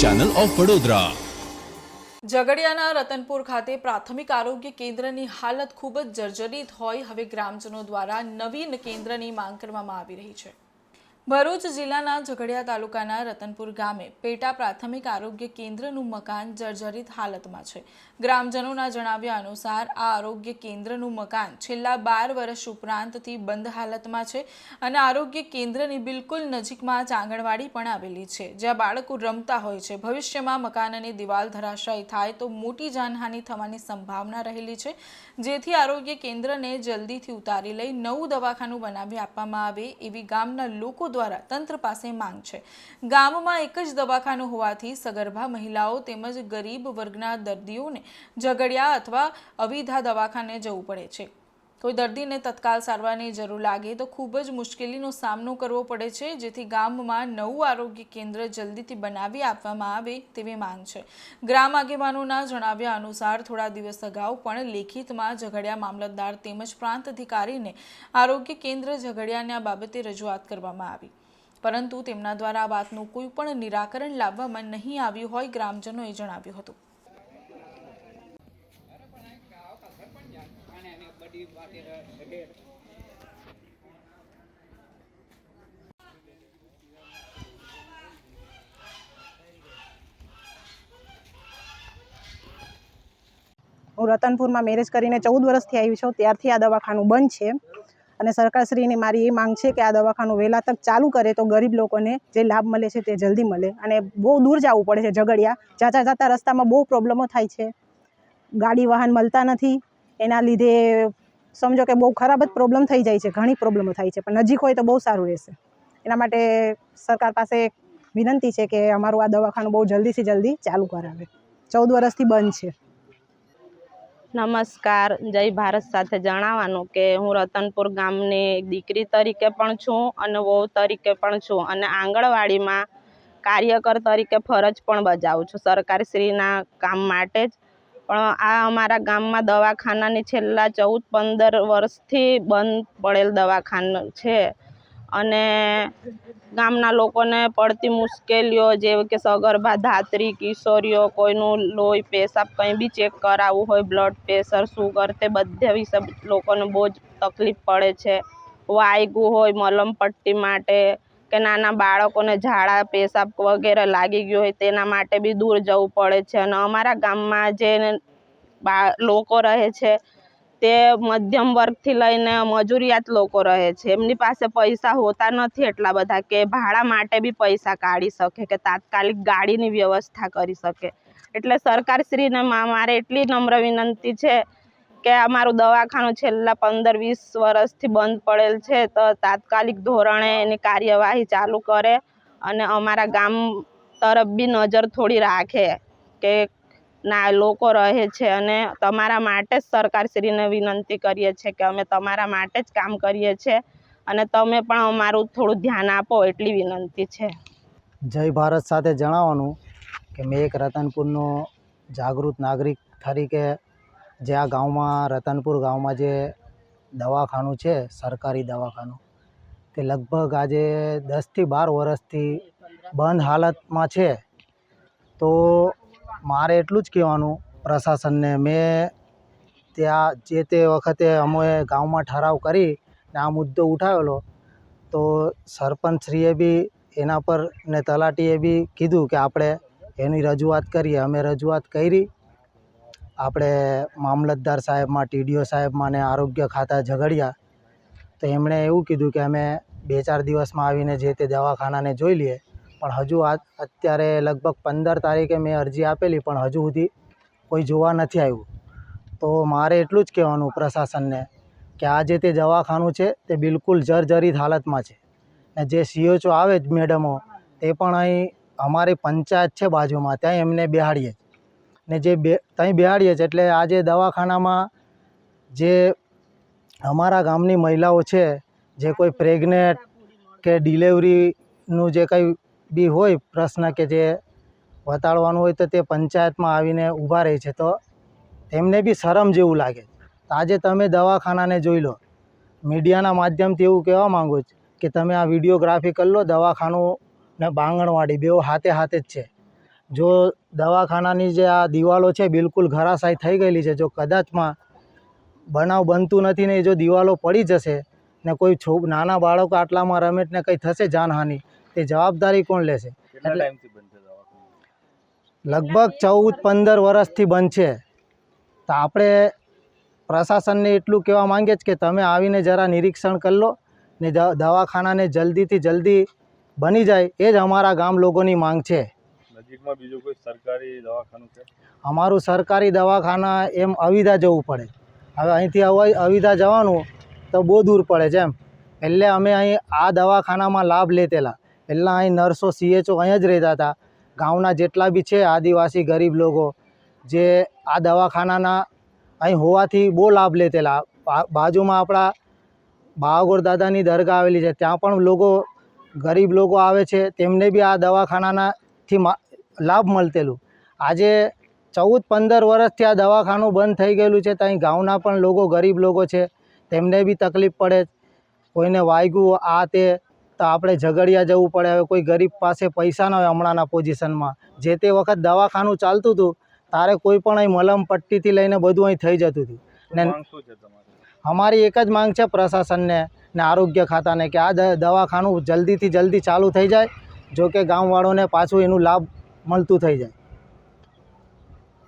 Channel of Vadodara ઝઘડિયાના રતનપુર ખાતે પ્રાથમિક આરોગ્ય કેન્દ્રની હાલત ખૂબ જ જર્જરિત હોય, હવે ગ્રામજનો દ્વારા નવીન કેન્દ્રની માંગ કરવામાં આવી રહી છે. ભરૂચ જિલ્લાના ઝઘડિયા તાલુકાના રતનપુર ગામે પેટા પ્રાથમિક આરોગ્ય કેન્દ્રનું મકાન જર્જરિત હાલતમાં છે. ગ્રામજનોના જણાવ્યા અનુસાર આ આરોગ્ય કેન્દ્રનું મકાન છેલ્લા બાર વર્ષ ઉપરાંતથી બંધ હાલતમાં છે અને આરોગ્ય કેન્દ્રની બિલકુલ નજીકમાં જ આંગણવાડી પણ આવેલી છે. જ્યાં બાળકો રમતા હોય છે, ભવિષ્યમાં મકાનની દિવાલ ધરાશાયી થાય તો મોટી જાનહાનિ થવાની સંભાવના રહેલી છે. જેથી આરોગ્ય કેન્દ્રને જલ્દીથી ઉતારી લઈ નવું દવાખાનું બનાવી આપવામાં આવે એવી ગામના લોકો દ્વારા તંત્ર પાસે માંગ છે. ગામમાં એક જ દવાખાનું હોવાથી સગર્ભા મહિલાઓ તેમજ ગરીબ વર્ગના દર્દીઓને ઝઘડિયા અથવા અવિધા દવાખાને જવું પડે છે. કોઈ દર્દીને તત્કાલ સારવારની જરૂર લાગે તો ખૂબ જ મુશ્કેલીનો સામનો કરવો પડે છે, જેથી ગામમાં નવું આરોગ્ય કેન્દ્ર જલ્દીથી બનાવી આપવામાં આવે તેવી માંગ છે. ગ્રામ આગેવાનોના જણાવ્યા અનુસાર થોડા દિવસ અગાઉ પણ લેખિતમાં ઝઘડિયા મામલતદાર તેમજ પ્રાંત અધિકારીને આરોગ્ય કેન્દ્ર ઝઘડિયાને આ બાબતે રજૂઆત કરવામાં આવી. પરંતુ તેમના દ્વારા આ વાતનું કોઈ પણ નિરાકરણ લાવવામાં નહીં આવ્યું હોય, ગ્રામજનોએ જણાવ્યું હતું. હું રતનપુરમાં મેરેજ કરીને ચૌદ વર્ષથી આવી છું. ત્યારથી આ દવાખાનું બંધ છે. અને સરકારશ્રીની મારી એ માંગ છે કે આ દવાખાનું વહેલા તક ચાલુ કરે તો ગરીબ લોકોને જે લાભ મળે છે તે જલ્દી મળે. અને બહુ દૂર જવું પડે છે, ઝઘડિયા. જાતા જાતા રસ્તામાં બહુ પ્રોબ્લેમો થાય છે. ગાડી વાહન મળતા નથી. એના લીધે સમજો કે બહુ ખરાબ જ પ્રોબ્લેમ થઈ જાય છે, ઘણી પ્રોબ્લેમો થાય છે, પણ નજીક હોય તો બહુ સારું રહેશે. એના માટે સરકાર પાસે વિનંતી છે કે અમારું આ દવાખાનું બહુ જલ્દીથી જલ્દી ચાલુ કરાવે. ચૌદ વર્ષથી બંધ છે. નમસ્કાર, જય ભારત સાથે જણાવવાનું કે હું રતનપુર ગામની દીકરી તરીકે પણ છું અને વહુ તરીકે પણ છું અને આંગણવાડીમાં કાર્યકર તરીકે ફરજ પણ બજાવું છું. સરકારશ્રીના કામ માટે જ પણ આ અમારા ગામમાં દવાખાનાની છેલ્લા ચૌદ પંદર વર્ષથી બંધ પડેલ દવાખાનું છે. અને ગામના લોકોને પડતી મુશ્કેલીઓ જેવી કે સગર્ભા, ધાત્રી, કિશોરીઓ, કોઈનું લોહી, પેશાબ કંઈ બી ચેક કરાવવું હોય, બ્લડ પ્રેશર, સુગર તે બધા વિશે લોકોને બહુ જ તકલીફ પડે છે. વાયગું હોય મલમ પટ્ટી માટે કે નાના બાળકોને ઝાડા, પેશાબ વગેરે લાગી ગયું હોય તેના માટે બી દૂર જવું પડે છે. અને અમારા ગામમાં જે લોકો રહે છે તે મધ્યમ વર્ગથી લઈને મજૂરિયાત લોકો રહે છે. એમની પાસે પૈસા હોતા નથી એટલા બધા કે ભાડા માટે બી પૈસા કાઢી શકે કે તાત્કાલિક ગાડીની વ્યવસ્થા કરી શકે. એટલે સરકારશ્રીને મારે એટલી નમ્ર વિનંતી છે કે અમારું દવાખાનું છેલ્લા પંદર વીસ વર્ષથી બંધ પડેલ છે તો તાત્કાલિક ધોરણે એની કાર્યવાહી ચાલુ કરે અને અમારા ગામ તરફ બી નજર થોડી રાખે કે ના લોકો રહે છે અને તમારા માટે જ સરકારશ્રીને વિનંતી કરીએ છીએ કે અમે તમારા માટે જ કામ કરીએ છીએ અને તમે પણ અમારું થોડું ધ્યાન આપો એટલી વિનંતી છે. જય ભારત સાથે જણાવવાનું કે મેં એક રતનપુરનો જાગૃત નાગરિક તરીકે જે આ ગામમાં, રતનપુર ગામમાં જે દવાખાનું છે, સરકારી દવાખાનું, તે લગભગ આજે દસથી બાર વર્ષથી બંધ હાલતમાં છે. તો મારે એટલું જ કહેવાનું પ્રશાસનને, મેં ત્યાં જે તે વખતે અમે ગામમાં ઠરાવ કરી ને આ મુદ્દો ઉઠાવેલો, તો સરપંચશ્રીએ બી એના પર ને તલાટીએ બી કીધું કે આપણે એની રજૂઆત કરીએ. અમે રજૂઆત કરી આપણે મામલતદાર સાહેબમાં, ટીડીઓ સાહેબમાં ને આરોગ્ય ખાતા ઝઘડ્યા, તો એમણે એવું કીધું કે અમે બે ચાર દિવસમાં આવીને જે તે દવાખાનાને જોઈ લઈએ. પણ હજુ આ, અત્યારે લગભગ પંદર તારીખે મેં અરજી આપેલી, પણ હજુ સુધી કોઈ જોવા નથી આવ્યું. તો મારે એટલું જ કહેવાનું પ્રશાસનને કે આ જે તે દવાખાનું છે, તે બિલકુલ જર્જરિત હાલતમાં છે. ને જે સીઓચો આવે જ મેડમો, તે પણ અહીં અમારી પંચાયત છે બાજુમાં, ત્યાં એમને બેહાડીએ ને જે બે ત્યાં બેહાડીએ છીએ, એટલે આ જે દવાખાનામાં જે અમારા ગામની મહિલાઓ છે, જે કોઈ પ્રેગ્નેન્ટ કે ડિલેવરીનું જે કંઈ બી હોય, પ્રશ્ન કે જે વતાડવાનું હોય તો તે પંચાયતમાં આવીને ઊભા રહે છે, તો તેમને બી શરમ જેવું લાગે આજે તમે દવાખાનાને જોઈ લો. મીડિયાના માધ્યમથી એવું કહેવા માંગુ છું કે તમે આ વિડીયોગ્રાફી કરી લો, દવાખાનું ને બાંગણવાડી બેઉ હાથે હાથે જ છે. જો દવાખાનાની જે આ દિવાલો છે બિલકુલ ઘરાશાય થઈ ગયેલી છે જો કદાચમાં બનાવ બનતું નથી ને જો દિવાલો પડી જશે ને કોઈ છો નાના બાળકો આટલામાં રમેટને કંઈ થશે જાનહાનિ તે જવાબદારી કોણ લેશે? એટલે- છે લગભગ ચૌદ પંદર વર્ષથી બંધ છે. તો આપણે પ્રશાસનને એટલું કહેવા માંગીએ જ કે તમે આવીને જરા નિરીક્ષણ કરી લો ને દવાખાનાને જલ્દીથી જલ્દી બની જાય એ જ અમારા ગામ લોકોની માંગ છે. નજીકમાં બીજું કોઈ સરકારી દવાખાનું છે? અમારું સરકારી દવાખાના એમ અવિધા જવું પડે. હવે અહીંથી હવે અવિધા જવાનું તો બહુ દૂર પડે છે એમ. એટલે અમે અહીં આ દવાખાનામાં લાભ લેતેલા. પહેલાં અહીં નર્સો, સીએચઓ અહીં જ રહેતા હતા. ગામના જેટલા બી છે આદિવાસી, ગરીબ લોકો, જે આ દવાખાનાના અહીં હોવાથી બહુ લાભ લેતેલા. બાજુમાં આપણા બાવાગોર દાદાની દરગાહ આવેલી છે. ત્યાં પણ લોકો, ગરીબ લોકો આવે છે. તેમને બી આ દવાખાનાનાથી લાભ મળતેલું. આજે ચૌદ પંદર વર્ષથી આ દવાખાનું બંધ થઈ ગયેલું છે ત્યાં ગામના પણ લોકો ગરીબ લોકો છે તેમને બી તકલીફ પડે કોઈને વાગ્યું આ તે તો આપણે ઝઘડિયા જવું પડે. હવે કોઈ ગરીબ પાસે પૈસા ન હોય હમણાંના પોઝિશનમાં. જે તે વખત દવાખાનું ચાલતું હતું તારે કોઈ પણ અહીં મલમ પટ્ટીથી લઈને બધું અહીં થઈ જતું હતું. ને અમારી એક જ માંગ છે પ્રશાસનને ને આરોગ્ય ખાતાને કે આ દવાખાનું જલ્દીથી જલ્દી ચાલુ થઈ જાય. જો કે ગામવાળોને પાછું એનું લાભ મળતું થઈ જાય.